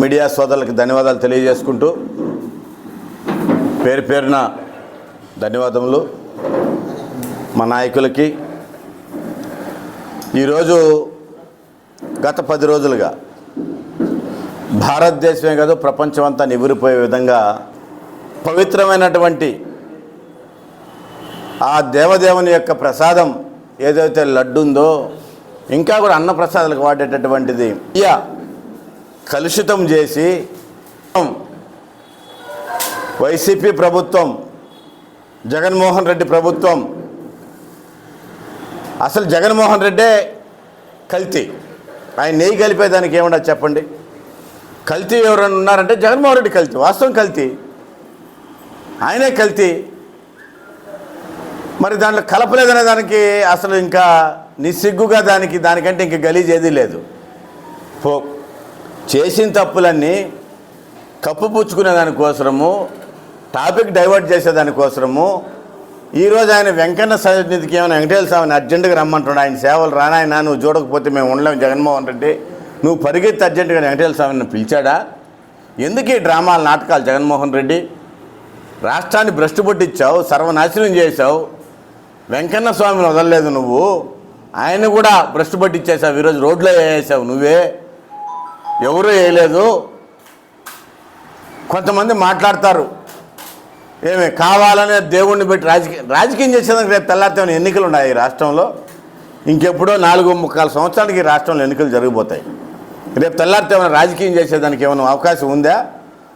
Media సోదరులకు ధన్యవాదాలు తెలియజేసుకుంటూ పేరు పేరున ధన్యవాదములు. మా నాయకులకి ఈరోజు గత పది రోజులుగా భారతదేశమే కాదు ప్రపంచం అంతా నివిరిపోయే విధంగా పవిత్రమైనటువంటి ఆ దేవదేవుని యొక్క ప్రసాదం ఏదైతే లడ్డు ఉందో ఇంకా కూడా అన్న ప్రసాదాలకు వాడేటటువంటిది. ఇయా కలుషితం చేసి వైసీపీ ప్రభుత్వం జగన్మోహన్ రెడ్డి ప్రభుత్వం అసలు జగన్మోహన్ రెడ్డే కల్తీ. ఆయన నెయ్యి కలిపేదానికి ఏమన్నా చెప్పండి. కల్తీ ఎవరైనా ఉన్నారంటే జగన్మోహన్ రెడ్డి కల్తీ వాస్తవం కల్తీ. ఆయనే కల్తీ. మరి దాంట్లో కలపలేదనే దానికి అసలు ఇంకా నిస్సిగ్గుగా దానికి దానికంటే ఇంక గలీజ్ ఏదీ లేదు. పో చేసిన తప్పులన్నీ కప్పుపుచ్చుకునే దానికోసము టాపిక్ డైవర్ట్ చేసేదానికోసము ఈరోజు ఆయన వెంకన్న సన్నిధికి ఏమైనా వెంకటేశ్వర స్వామిని అర్జెంటుగా రమ్మంటున్నాడు. ఆయన సేవలు రానాయన నువ్వు చూడకపోతే మేము ఉండలేము జగన్మోహన్ రెడ్డి నువ్వు పరిగెత్తి అర్జెంటుగా వెంకటేశ్వర స్వామిని పిలిచాడా? ఎందుకు ఈ డ్రామాలు నాటకాలు జగన్మోహన్ రెడ్డి? రాష్ట్రాన్ని భ్రష్టు పట్టించావు సర్వనాశనం చేశావు. వెంకన్న స్వామిని వదలలేదు నువ్వు. ఆయన కూడా భ్రష్టు పట్టించేసావు ఈరోజు రోడ్లో వేసావు నువ్వే. ఎవరూ వేయలేదు. కొంతమంది మాట్లాడతారు. ఏమి కావాలనే దేవుణ్ణి పెట్టి రాజకీయ రాజకీయం చేసేదానికి రేపు తెల్లారితే ఎన్నికలు ఉన్నాయి ఈ రాష్ట్రంలో. ఇంకెప్పుడో నాలుగు ముక్కాలు సంవత్సరానికి రాష్ట్రంలో ఎన్నికలు జరిగిపోతాయి. రేపు తెల్లారితే ఏమైనా రాజకీయం చేసేదానికి ఏమైనా అవకాశం ఉందా?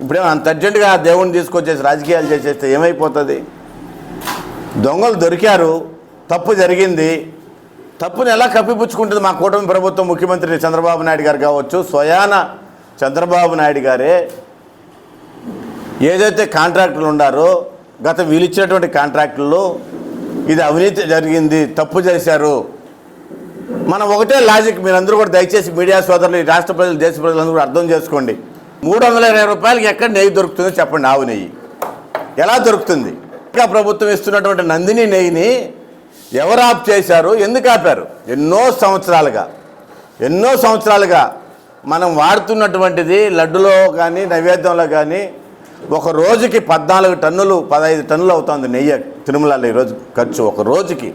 ఇప్పుడేమో అంత అర్జెంటుగా దేవుణ్ణి తీసుకొచ్చేసి రాజకీయాలు చేసేస్తే ఏమైపోతుంది? దొంగలు దొరికారు తప్పు జరిగింది తప్పుని ఎలా కప్పిపుచ్చుకుంటుంది మా కూటమి ప్రభుత్వం ముఖ్యమంత్రి చంద్రబాబు నాయుడు గారు కావచ్చు? స్వయాన చంద్రబాబు నాయుడు గారే ఏదైతే కాంట్రాక్టులు ఉన్నారో గత వీలిచ్చినటువంటి కాంట్రాక్టుల్లో ఇది అవినీతి జరిగింది తప్పు చేశారు. మనం ఒకటే లాజిక్ మీరందరూ కూడా దయచేసి మీడియా సోదరులు ఈ రాష్ట్ర ప్రజలు దేశ ప్రజలందరూ కూడా అర్థం చేసుకోండి. మూడు వందల ఇరవై రూపాయలకి ఎక్కడ నెయ్యి దొరుకుతుందో చెప్పండి ఆవు నెయ్యి. ఎలా దొరుకుతుంది? ఇంకా ప్రభుత్వం ఇస్తున్నటువంటి నందిని నెయ్యిని ఎవరు ఆపు చేశారు? ఎందుకు ఆపారు? ఎన్నో సంవత్సరాలుగా ఎన్నో సంవత్సరాలుగా మనం వాడుతున్నటువంటిది లడ్డులో కానీ నైవేద్యంలో కానీ ఒక రోజుకి పద్నాలుగు టన్నులు పదహైదు టన్నులు అవుతుంది నెయ్యి తిరుమలలో ఈరోజు ఖర్చు. ఒక రోజుకి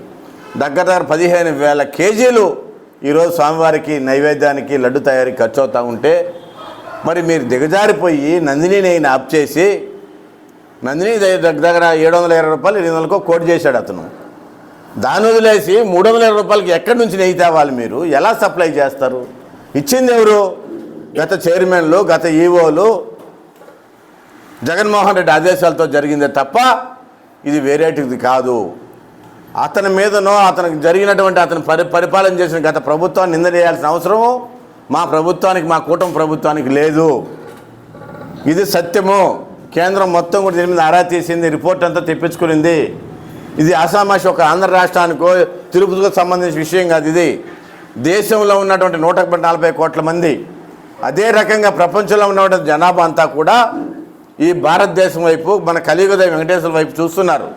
దగ్గర దగ్గర పదిహేను వేల కేజీలు ఈరోజు స్వామివారికి నైవేద్యానికి లడ్డు తయారీ ఖర్చు అవుతూ ఉంటే మరి మీరు దిగజారిపోయి నందిని నెయ్యిని ఆప్ చేసి నందిని దగ్గర దగ్గర ఏడు వందల ఇరవై రూపాయలు ఎనిమిది వందలకో కోట్ చేశాడు అతను. దాని వదిలేసి మూడు వందల రూపాయలకి ఎక్కడి నుంచి నెయ్యి తేవాలి మీరు? ఎలా సప్లై చేస్తారు? ఇచ్చింది ఎవరు? గత చైర్మన్లు గత ఈవోలు జగన్మోహన్ రెడ్డి ఆదేశాలతో జరిగిందే తప్ప ఇది వేరేటిది కాదు. అతని మీదనో అతనికి జరిగినటువంటి అతను పరి పరిపాలన చేసిన గత ప్రభుత్వాన్ని నింద చేయాల్సిన అవసరము మా ప్రభుత్వానికి మా కూటమి ప్రభుత్వానికి లేదు. ఇది సత్యము. కేంద్రం మొత్తం కూడా దీని మీద ఆరా తీసింది రిపోర్ట్ అంతా తెప్పించుకునింది. ఇది అసామాషి ఒక ఆంధ్ర రాష్ట్రానికో తిరుపతికి సంబంధించిన విషయం కాదు ఇది. దేశంలో ఉన్నటువంటి నూట నలభై కోట్ల మంది. అదే రకంగా ప్రపంచంలో ఉన్నటువంటి జనాభా అంతా కూడా ఈ భారతదేశం వైపు మన కలియుగదయ వెంకటేశ్వర వైపు చూస్తున్నారు.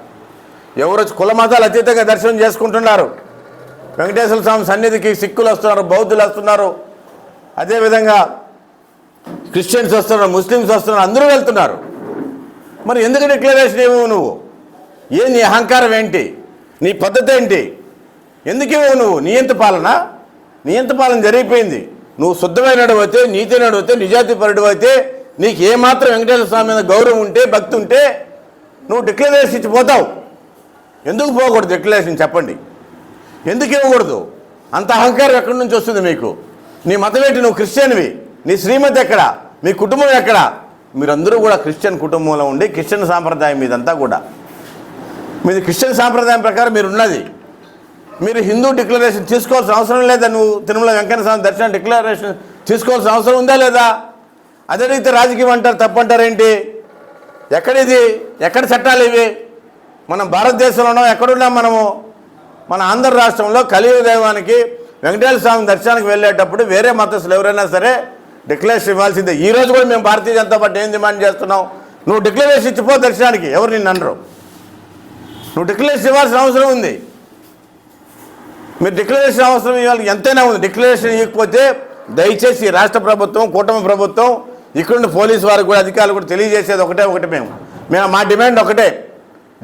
ఎవరు కుల మతాలు అతీతంగా దర్శనం చేసుకుంటున్నారు. వెంకటేశ్వర స్వామి సన్నిధికి సిక్కులు వస్తున్నారు బౌద్ధులు వస్తున్నారు. అదేవిధంగా క్రిస్టియన్స్ వస్తున్నారు ముస్లిమ్స్ వస్తున్నారు అందరూ వెళ్తున్నారు. మరి ఎందుకు డిక్లరేషన్ ఏమో నువ్వు? ఏ నీ అహంకారం ఏంటి? నీ పద్ధతి ఏంటి? ఎందుకు ఇవ్వవు నువ్వు? నియంత పాలన? నియంత పాలన జరిగిపోయింది? నువ్వు శుద్ధమైన అయితే నీతి అయితే నిజాతిపరుడు అయితే నీకు ఏమాత్రం వెంకటేశ్వర స్వామి మీద గౌరవం ఉంటే భక్తి ఉంటే నువ్వు డిక్లరేషన్ ఇచ్చి పోతావు. ఎందుకు పోకూడదు డిక్లరేషన్ చెప్పండి. ఎందుకు ఇవ్వకూడదు? అంత అహంకారం ఎక్కడి నుంచి వస్తుంది మీకు? నీ మతం ఏంటి? నువ్వు క్రిస్టియన్వి. నీ శ్రీమతి ఎక్కడ? మీ కుటుంబం ఎక్కడ? మీరందరూ కూడా క్రిస్టియన్ కుటుంబంలో ఉండి క్రిస్టియన్ సాంప్రదాయం మీదంతా కూడా. మీది క్రిస్టియన్ సాంప్రదాయం ప్రకారం మీరు ఉన్నది మీరు హిందూ డిక్లరేషన్ తీసుకోవాల్సిన అవసరం లేదా? నువ్వు తిరుమల వెంకట స్వామి దర్శనం డిక్లరేషన్ తీసుకోవాల్సిన అవసరం ఉందా లేదా? అదే రీతి రాజకీయం అంటారు తప్పంటారేంటి ఎక్కడిది? ఎక్కడ చట్టాలు ఇవి? మనం భారతదేశంలో ఉన్నాం ఎక్కడున్నాం మనము మన ఆంధ్ర రాష్ట్రంలో కలియుగ దైవానికి వెంకటేశ్వర స్వామి దర్శనానికి వెళ్ళేటప్పుడు వేరే మతస్థులు ఎవరైనా సరే డిక్లరేషన్ ఇవ్వాల్సిందే. ఈ రోజు కూడా మేము భారతీయ జనతా పార్టీ ఏం డిమాండ్ చేస్తున్నాం? నువ్వు డిక్లరేషన్ ఇచ్చిపో దర్శనానికి. ఎవరు నిన్ను అనరు. నువ్వు డిక్లరేషన్ ఇవ్వాల్సిన అవసరం ఉంది. మీరు డిక్లరేషన్ అవసరం ఇవ్వాలి ఎంతైనా ఉంది. డిక్లరేషన్ ఇవ్వకపోతే దయచేసి రాష్ట్ర ప్రభుత్వం కూటమి ప్రభుత్వం ఇక్కడున్న పోలీసు వారికి కూడా అధికారులు కూడా తెలియజేసేది ఒకటే ఒకటి మేము. మేము మా డిమాండ్ ఒకటే.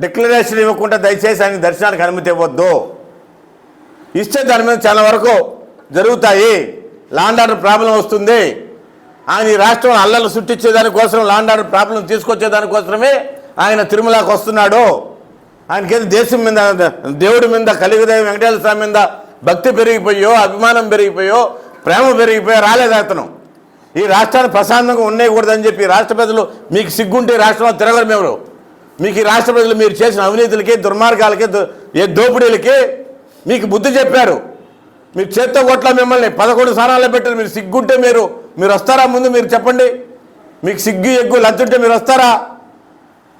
డిక్లరేషన్ ఇవ్వకుండా దయచేసి ఆయన దర్శనానికి అనుమతి ఇవ్వద్దు. ఇస్తే దాని మీద చాలా వరకు జరుగుతాయి. లాండ్ ఆర్డర్ ప్రాబ్లం వస్తుంది. ఆయన ఈ రాష్ట్రం అల్లలు సృష్టించే లాండ్ ఆర్డర్ ప్రాబ్లం తీసుకొచ్చేదానికోసమే ఆయన తిరుమలకు వస్తున్నాడు. ఆయనకేది దేశం మీద దేవుడి మీద కలిగదేవి వెంకటేశ్వర స్వామి మీద భక్తి పెరిగిపోయో అభిమానం పెరిగిపోయో ప్రేమ పెరిగిపోయో రాలేదు అతను. ఈ రాష్ట్రాన్ని ప్రశాంతంగా ఉండకూడదని చెప్పి రాష్ట్ర ప్రజలు మీకు సిగ్గుంటే రాష్ట్రంలో తిరగరు మేము మీకు ఈ రాష్ట్ర ప్రజలు మీరు చేసిన అవినీతులకి దుర్మార్గాలకి ఏ దోపిడీలకి మీకు బుద్ధి చెప్పారు. మీరు చేత్తో కొట్ల మిమ్మల్ని పదకొండు స్థానాల్లో పెట్టారు. మీరు సిగ్గుంటే మీరు మీరు వస్తారా? ముందు మీరు చెప్పండి. మీకు సిగ్గు ఎగ్గు లంచుంటే మీరు వస్తారా?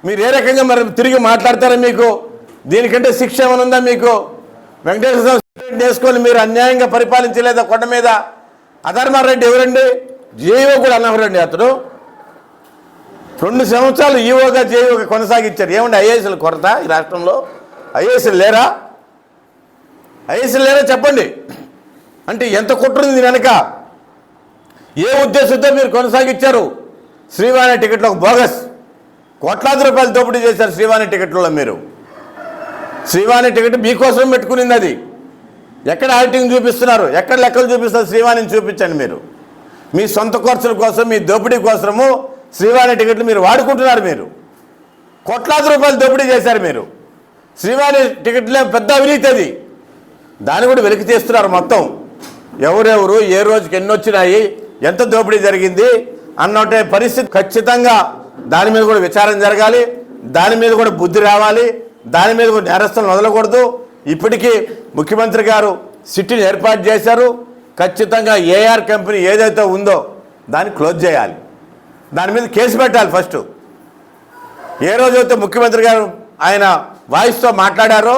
మీరు ఏ రకంగా మరి తిరిగి మాట్లాడతారా మీకు? దీనికంటే శిక్ష ఏమైనా ఉందా మీకు? వెంకటేశ్వర స్వామి చేసుకొని మీరు అన్యాయంగా పరిపాలించలేదా కొండ మీద? అధర్మారెడ్డి ఎవరండి? జేఈఓ కూడా అన్నవరండి అతడు. రెండు సంవత్సరాలు ఈఓగా జేఈఓగా కొనసాగించారు. ఏమండి ఐఏఎస్ల కొరత ఈ రాష్ట్రంలో? ఐఏఎస్లు లేరా? ఐఏఎస్లు లేరా చెప్పండి. అంటే ఎంత కుట్రుంది దీని వెనక? ఏ ఉద్దేశంతో మీరు కొనసాగించారు? శ్రీవాణి టికెట్లో ఒక బోగస్. కోట్లాది రూపాయలు దోపిడీ చేశారు శ్రీవాణి టికెట్లలో మీరు. శ్రీవాణి టికెట్ మీకోసం పెట్టుకునింది అది. ఎక్కడ యాక్టింగ్ చూపిస్తున్నారు? ఎక్కడ లెక్కలు చూపిస్తారు శ్రీవాణిని చూపించండి మీరు. మీ సొంత ఖర్చుల కోసం మీ దోపిడీ కోసము శ్రీవాణి టికెట్లు మీరు వాడుకుంటున్నారు మీరు. కోట్లాది రూపాయలు దోపిడీ చేశారు మీరు. శ్రీవాణి టికెట్లే పెద్ద అవినీతి అది. దాన్ని కూడా వెలికి తీస్తున్నారు మొత్తం. ఎవరెవరు ఏ రోజుకి ఎన్ని వచ్చినాయి ఎంత దోపిడీ జరిగింది అన్నట్టే పరిస్థితి ఖచ్చితంగా దాని మీద కూడా విచారం జరగాలి దాని మీద కూడా బుద్ధి రావాలి దాని మీద కూడా నేరస్తులను వదలకూడదు. ఇప్పటికీ ముఖ్యమంత్రి గారు సిట్టిని ఏర్పాటు చేశారు. ఖచ్చితంగా ఏఆర్ కంపెనీ ఏదైతే ఉందో దాన్ని క్లోజ్ చేయాలి. దాని మీద కేసు పెట్టాలి ఫస్ట్. ఏ రోజైతే ముఖ్యమంత్రి గారు ఆయన వాయిస్తో మాట్లాడారో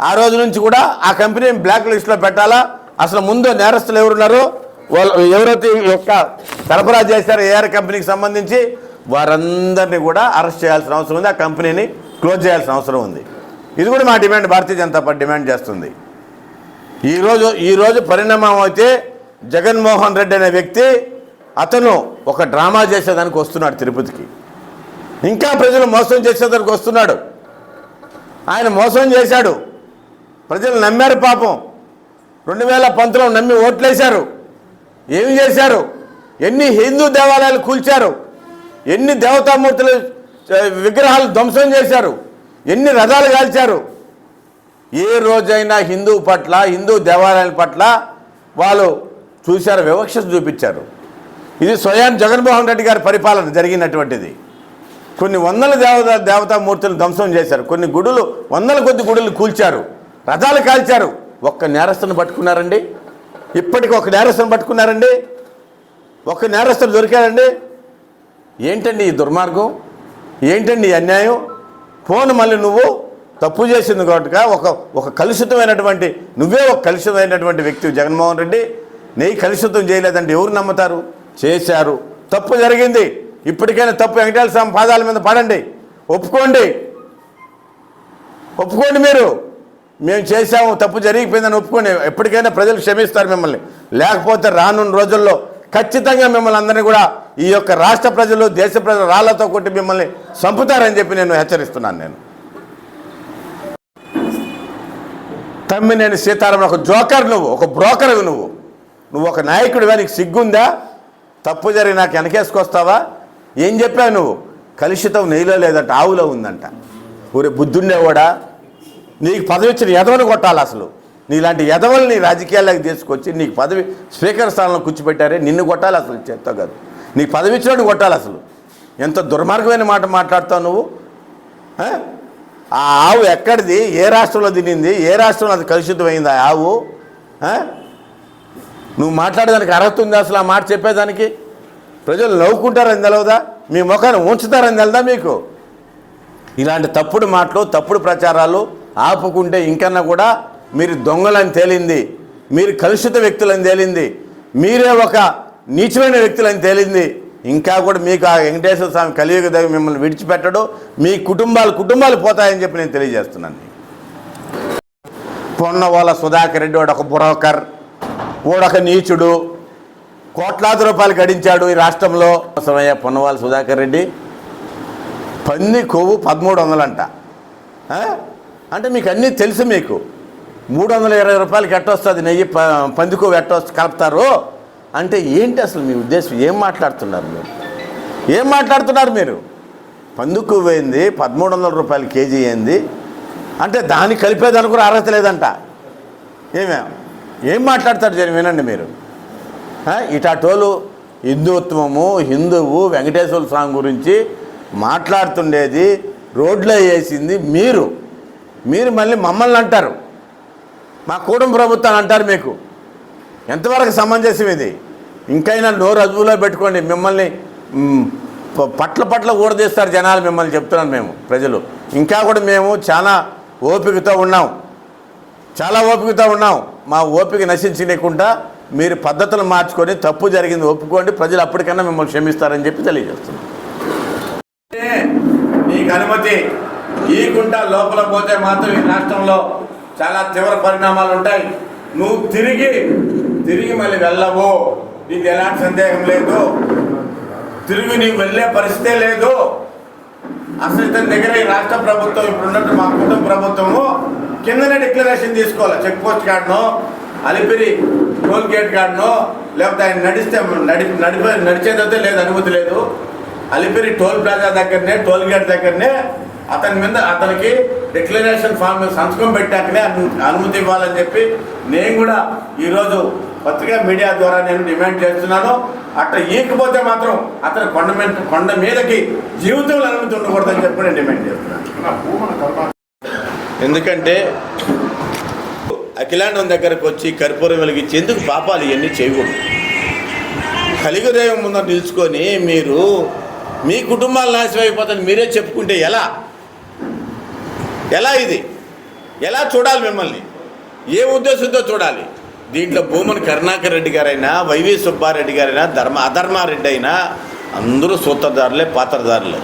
ఆ రోజు నుంచి కూడా ఆ కంపెనీని బ్లాక్ లిస్ట్లో పెట్టాలా? అసలు ముందు నేరస్తులు ఎవరున్నారో? వాళ్ళు ఎవరైతే యొక్క సరఫరా చేశారో ఏఆర్ కంపెనీకి సంబంధించి వారందరినీ కూడా అరెస్ట్ చేయాల్సిన అవసరం ఉంది. ఆ కంపెనీని క్లోజ్ చేయాల్సిన అవసరం ఉంది. ఇది కూడా మా demand. Bharatiya Janata party demand చేస్తుంది. ఈరోజు ఈరోజు పరిణామం అయితే జగన్మోహన్ రెడ్డి అనే వ్యక్తి అతను ఒక డ్రామా చేసేదానికి వస్తున్నాడు తిరుపతికి. ఇంకా ప్రజలు మోసం చేసేదానికి వస్తున్నాడు. ఆయన మోసం చేశాడు. ప్రజలు నమ్మారు పాపం. రెండు వేల పంతొమ్మిది నమ్మి ఓట్లేశారు. ఏమి చేశారు? ఎన్ని హిందూ దేవాలయాలు కూల్చారు? ఎన్ని దేవతామూర్తులు విగ్రహాలు ధ్వంసం చేశారు? ఎన్ని రథాలు కాల్చారు? ఏ రోజైనా హిందూ పట్ల హిందూ దేవాలయాల పట్ల వాళ్ళు చూశారు వివక్ష చూపించారు. ఇది స్వయం జగన్మోహన్ రెడ్డి గారి పరిపాలన జరిగినటువంటిది. కొన్ని వందల దేవత దేవతామూర్తులు ధ్వంసం చేశారు. కొన్ని గుడులు వందల కొద్ది గుడులు కూల్చారు. రథాలు కాల్చారు. ఒక్క నేరస్తును పట్టుకున్నారండి. ఇప్పటికి ఒక నేరస్తును పట్టుకున్నారండి. ఒక్క నేరస్తులు దొరికారండి ఏంటండి ఈ దుర్మార్గం? ఏంటండి ఈ అన్యాయం? ఫోన్ మళ్ళీ నువ్వు తప్పు చేసింది కాబట్టి ఒక ఒక కలుషితమైనటువంటి నువ్వే ఒక కలుషితమైనటువంటి వ్యక్తి జగన్మోహన్ రెడ్డి. నెయ్యి కలుషితం చేయలేదంటే ఎవరు నమ్ముతారు? చేశారు. తప్పు జరిగింది. ఇప్పటికైనా తప్పు వెంకటేశ్వర స్వామి పాదాల మీద పడండి. ఒప్పుకోండి. ఒప్పుకోండి మీరు. మేము చేశాము తప్పు జరిగిపోయిందని ఒప్పుకోండి. ఎప్పటికైనా ప్రజలు క్షమిస్తారు మిమ్మల్ని. లేకపోతే రానున్న రోజుల్లో ఖచ్చితంగా మిమ్మల్ని అందరినీ కూడా ఈ యొక్క రాష్ట్ర ప్రజలు దేశ ప్రజలు రాళ్ళతో కొట్టి మిమ్మల్ని చంపుతారని చెప్పి నేను హెచ్చరిస్తున్నాను నేను. తమ్మి నేను సీతారాం ఒక జోకర్ నువ్వు ఒక బ్రోకర్ నువ్వు. నువ్వు ఒక నాయకుడివా? నీకు సిగ్గుందా? తప్పు జరిగి నాకు వెనకేసుకొస్తావా? ఏం చెప్పావు నువ్వు? కలుషితం నీలో లేదంట ఆవులో ఉందంట. ఊరే బుద్ధుండేవాడా? నీకు పదవి ఇచ్చిన ఎదవని కొట్టాలి అసలు. నీలాంటి ఎదవల్ని రాజకీయాల్లోకి తీసుకొచ్చి నీకు పదవి స్పీకర్ స్థానంలో కూర్చోబెట్టారే నిన్ను కొట్టాలి అసలు చేత్తో కాదు. నీకు పదవి ఇచ్చినట్టు కొట్టాలి అసలు. ఎంత దుర్మార్గమైన మాట మాట్లాడతావు నువ్వు? ఆ? ఆవు ఎక్కడిది? ఏ రాష్ట్రంలో తినింది? ఏ రాష్ట్రంలో అది కలుషితమైంది ఆ ఆవు? నువ్వు మాట్లాడేదానికి అర్హత ఉంది అసలు ఆ మాట చెప్పేదానికి? ప్రజలు నవ్వుకుంటారని తెలవదా మీ ముఖాన్ని ఉంచుతారని తెలదా మీకు? ఇలాంటి తప్పుడు మాటలు తప్పుడు ప్రచారాలు ఆపుకుంటే ఇంకన్నా కూడా మీరు దొంగలని తేలింది మీరు కలుషిత వ్యక్తులని తేలింది మీరే ఒక నీచమైన వ్యక్తులని తేలింది. ఇంకా కూడా మీకు ఆ వెంకటేశ్వర స్వామి కలియుగ దగ్గర మిమ్మల్ని విడిచిపెట్టడు మీ కుటుంబాలు కుటుంబాలు పోతాయని చెప్పి నేను తెలియజేస్తున్నాను. పొన్నవాళ్ళ సుధాకర్ రెడ్డి వాడు ఒక బ్రోకర్ వాడొక నీచుడు కోట్లాది రూపాయలు గడించాడు ఈ రాష్ట్రంలో. అవసరమయ్య పొన్నవాళ్ళ సుధాకర్ రెడ్డి పంది కొవ్వు పదమూడు వందలంట. అంటే మీకు అన్నీ తెలుసు మీకు. మూడు వందల ఇరవై రూపాయలకి ఎట్టొస్తుంది నెయ్యి పందికో పంది కొవ్వు ఎట్టొస్తు కలుపుతారు? అంటే ఏంటి అసలు మీ ఉద్దేశం? ఏం మాట్లాడుతున్నారు మీరు? ఏం మాట్లాడుతున్నారు మీరు? పందుకు పోయింది ఏంది? పదమూడు వందల రూపాయలు కేజీ ఏంది? అంటే దాన్ని కలిపేదానికి కూడా అర్హత లేదంట. ఏమే? ఏం మాట్లాడతారు జరి వినండి మీరు. ఇటాటోలు హిందుత్వము హిందువు వెంకటేశ్వర స్వామి గురించి మాట్లాడుతుండేది రోడ్లో వేసింది మీరు. మీరు మళ్ళీ మమ్మల్ని అంటారు. మా కుటుంబ ప్రభుత్వాన్ని అంటారు మీకు. ఎంతవరకు సమంజసం ఇది? ఇంకైనా నోరు అదుపులో పెట్టుకోండి. మిమ్మల్ని ప- పట్ల పట్ల ఊడదీస్తారు జనాలు మిమ్మల్ని చెప్తున్నాను మేము ప్రజలు. ఇంకా కూడా మేము చాలా ఓపికతో ఉన్నాం. చాలా ఓపికతో ఉన్నాం. మా ఓపిక నశించలేకుండా మీరు పద్ధతులు మార్చుకొని తప్పు జరిగింది ఒప్పుకోండి. ప్రజలు అప్పటికన్నా మిమ్మల్ని క్షమిస్తారని చెప్పి తెలియజేస్తున్నాం. నీకు అనుమతి ఈకుంటా లోపల పోతే మాత్రం ఈ రాష్ట్రంలో చాలా తీవ్ర పరిణామాలు ఉంటాయి నువ్వు తిరిగి తిరిగి మళ్ళీ వెళ్ళవు. నీకు ఎలాంటి సందేహం లేదు. తిరిగి నీవు వెళ్ళే పరిస్థితే లేదు. అసలు ఇతని దగ్గర ఈ రాష్ట్ర ప్రభుత్వం ఇప్పుడు ఉన్నట్టు మా కుటుంబ ప్రభుత్వము కిందనే డిక్లరేషన్ తీసుకోవాలి. చెక్ పోస్ట్ కార్డును అలిపిరి టోల్ గేట్ కార్డును లేకపోతే ఆయన నడిస్తే నడి నడిపే నడిచేదైతే లేదు అనుమతి లేదు. అలిపిరి టోల్ ప్లాజా దగ్గరనే టోల్ గేట్ దగ్గరనే అతని మీద అతనికి డిక్లరేషన్ ఫామ్ మీద సంతకం పెట్టాకనే అనుమతి ఇవ్వాలని చెప్పి నేను కూడా ఈరోజు పత్రికా మీడియా ద్వారా నేను డిమాండ్ చేస్తున్నాను. అట్లా ఈకపోతే మాత్రం అతని కొండ మీద కొండ మీదకి జీవితంలో అనుమతి ఉండకూడదని చెప్పి నేను డిమాండ్ చేస్తున్నాను. ఎందుకంటే అఖిలాండం దగ్గరకు వచ్చి కర్పూరం వెలిగించి ఎందుకు పాపాలు ఇవన్నీ చేయకూడదు? కలిగుదయం ముందర నిలుచుకొని మీరు మీ కుటుంబాలు నాశనం అయిపోతుంది మీరే చెప్పుకుంటే ఎలా? ఎలా ఇది? ఎలా చూడాలి మిమ్మల్ని? ఏ ఉద్దేశంతో చూడాలి? దీంట్లో భూమన్ కరుణాకర్ రెడ్డి గారైనా వైవి సుబ్బారెడ్డి గారైనా ధర్మ అధర్మారెడ్డి అయినా అందరూ సూత్రధారులే పాత్రధారులే.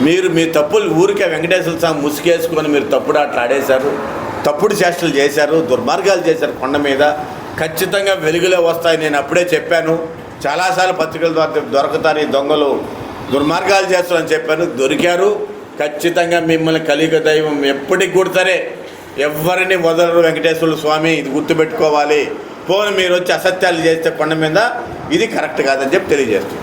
మీరు మీ తప్పులు ఊరికే వెంకటేశ్వర స్వామి ముసుగేసుకొని మీరు తప్పుడు ఆటలు ఆడేశారు తప్పుడు చేష్టలు చేశారు దుర్మార్గాలు చేశారు కొండ మీద. ఖచ్చితంగా వెలుగులో వస్తాయి నేను అప్పుడే చెప్పాను. చాలాసార్లు పత్రికల ద్వారా దొరకతారు ఈ దొంగలు. దుర్మార్గాలు చేస్తారని చెప్పాను దొరికారు. ఖచ్చితంగా మిమ్మల్ని కలిగ దైవం ఎప్పటికి కూడా సరే ఎవరిని వదలరు వెంకటేశ్వర స్వామి? ఇది గుర్తుపెట్టుకోవాలి. పోను మీరు వచ్చి అసత్యాలు చేస్తే కొండ మీద? ఇది కరెక్ట్ కాదని చెప్పి తెలియజేస్తుంది.